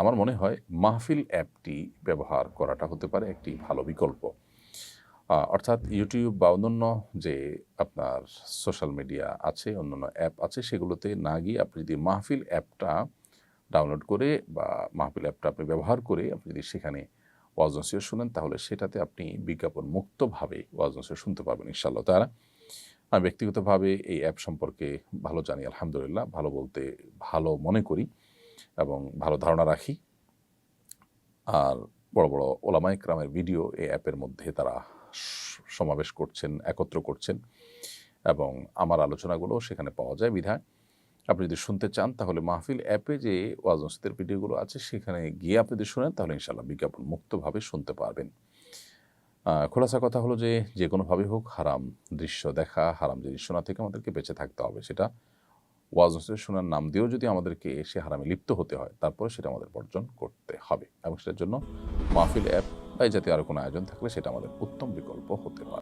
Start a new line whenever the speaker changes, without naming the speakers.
আমার মনে হয় মাহফিল অ্যাপটি ব্যবহার করাটা হতে পারে একটি ভালো বিকল্প। অর্থাৎ ইউটিউব বা অন্যান্য যে আপনার সোশ্যাল মিডিয়া আছে, অন্যান্য অ্যাপ আছে, সেগুলোতে না গিয়ে আপনি যদি মাহফিল অ্যাপটা ডাউনলোড করে বা মাহফিল অ্যাপটা আপনি ব্যবহার করে আপনি যদি সেখানে ওয়াজ শুনেন, তাহলে সেটাতে আপনি বিজ্ঞাপন মুক্তভাবে ওয়াজ শুনতে পারবেন ইনশাআল্লাহ তারা আমি ব্যক্তিগতভাবে এই অ্যাপ সম্পর্কে ভালো জানি, আলহামদুলিল্লাহ, ভালো বলতে ভালো মনে করি। এবং ভালো ধারণা রাখি। আর বড় বড় ওলামা ইকরামের ভিডিও এই অ্যাপের মধ্যে তারা সমাবেশ করছেন, একত্র করছেন এবং আমার আলোচনাগুলো সেখানে পাওয়া যায় বিধায়। আপনি যদি শুনতে চান তাহলে মাহফিল অ্যাপে যে ওয়াজ নসিদের ভিডিওগুলো আছে সেখানে গিয়ে আপনি যদি শোনেন তাহলে ইনশাল্লাহ বিজ্ঞাপন মুক্তভাবে শুনতে পারবেন। খোলাসা কথা হলো যে যে কোনোভাবে হোক হারাম দৃশ্য দেখা, হারাম জিনিস শোনা থেকে আমাদেরকে বেঁচে থাকতে হবে, সেটা ওয়াজ নসিহত শোনার নাম দিয়েও যদি আমাদেরকে সে হারামে লিপ্ত হতে হয়, তারপরে সেটা আমাদের বর্জন করতে হবে এবং সেটার জন্য মাহফিল অ্যাপ বা জাতীয় আরও কোনো আয়োজন থাকলে সেটা আমাদের উত্তম বিকল্প হতে পারে।